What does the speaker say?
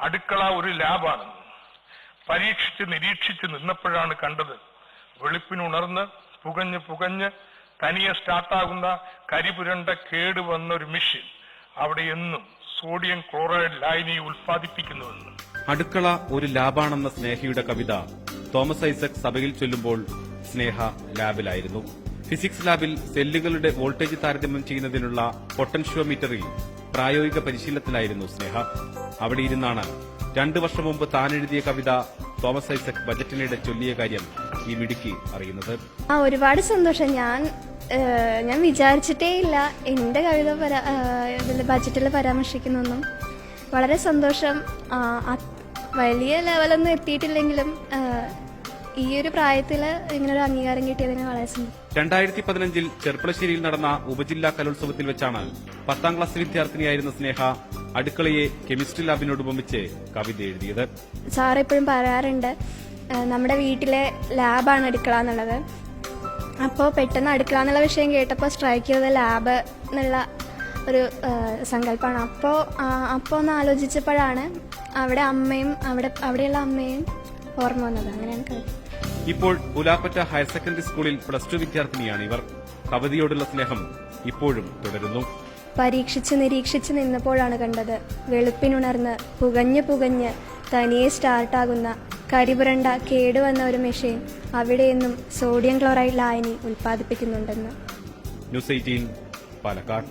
അടുക്കള ഒരു ലാബാണ്. പരീക്ഷിച്ച് നിരീക്ഷിച്ച് നിന്നപ്പോഴാണ് കണ്ടത്. വെളുപ്പിനുണർന്ന് പുകഞ്ഞ് പുകഞ്ഞ് തനിയെ സ്റ്റാർട്ടാകുന്ന കരിപുരണ്ട കേട് വന്ന ഒരു മെഷീൻ. അവിടെ എന്നും സോഡിയം ക്ലോറൈഡ് ലായനി ഉൽപ്പാദിപ്പിക്കുന്നുവെന്ന്. അടുക്കള ഒരു ലാബാണെന്ന സ്നേഹയുടെ കവിത തോമസ് ഐസക് സഭയിൽ ചൊല്ലുമ്പോൾ സ്നേഹ ലാബിലായിരുന്നു. ഫിസിക്സ് ലാബിൽ സെല്ലുകളുടെ വോൾട്ടേജ് താരതമ്യം ചെയ്യുന്നതിനുള്ള പൊട്ടൻഷ്യോമീറ്ററിൽ പ്രായോഗിക പരിശീലനത്തിലായിരുന്നു സ്നേഹ. അവിടെ ഇരുന്നാണ് രണ്ടു വർഷം മുമ്പ് താൻ എഴുതിയ കവിത തോമസ് ഐസക് ബജറ്റിനിടെ ചൊല്ലിയ കാര്യം ഈ മിടുക്കി അറിയുന്നത്. ആ ഒരുപാട് സന്തോഷം. ഞാൻ ഞാൻ വിചാരിച്ചിട്ടേ ഇല്ല എന്റെ കവിത ബജറ്റിൽ പരാമർശിക്കുന്നൊന്നും. വളരെ സന്തോഷം. വലിയ ലെവലൊന്നും എത്തിയിട്ടില്ലെങ്കിലും ഈ ഒരു പ്രായത്തിൽ ഇങ്ങനൊരു അംഗീകാരം കിട്ടിയതിന് വളരെ സന്തോഷം രണ്ടായിരത്തി പതിനഞ്ചിൽ ചെർപ്പളശ്ശേരിയിൽ നടന്ന ഉപജില്ലാ കലോത്സവത്തിൽ വെച്ചാണ് പത്താം ക്ലാസ് വിദ്യാർത്ഥിനിയായിരുന്ന സ്നേഹ അടുക്കളയെ കെമിസ്ട്രി ലാബിനോട് ഉപമിച്ച് കവിത എഴുതിയത്. സാർ എപ്പോഴും പറയാറുണ്ട് നമ്മുടെ വീട്ടിലെ ലാബാണ് അടുക്കള എന്നുള്ളത്. അപ്പോൾ പെട്ടെന്ന് അടുക്കള എന്നുള്ള വിഷയം കേട്ടപ്പോൾ സ്ട്രൈക്ക് ചെയ്തത് ലാബ് എന്നുള്ള ഒരു സങ്കല്പമാണ് അപ്പോൾ അപ്പോൾ ഒന്ന് ആലോചിച്ചപ്പോഴാണ് അവിടെ അമ്മയും അവിടെ അവിടെയുള്ള അമ്മയും ഓർമ്മ വന്നത്. അങ്ങനെയാണ് ഇപ്പോൾ പുലാപ്പറ്റ ഹയർ സെക്കൻഡറി സ്കൂളിൽ പ്ലസ് ടു വിദ്യാർത്ഥിനിയാണ് ഇവർ കവിതയോടുള്ള സ്നേഹം ഇപ്പോഴും തുടരുന്നു. പരീക്ഷിച്ച് നിരീക്ഷിച്ച് നിന്നപ്പോഴാണ് കണ്ടത് വെളുപ്പിനുണർന്ന് പുകഞ്ഞ് പുകഞ്ഞ് തനിയെ സ്റ്റാർട്ടാകുന്ന കരിപുരണ്ട കേടുവന്ന ഒരു മെഷീൻ അവിടെയെന്നും സോഡിയം ക്ലോറൈഡ് ലായനി ഉൽപ്പാദിപ്പിക്കുന്നുണ്ടെന്ന്. News eighteen Palakkad.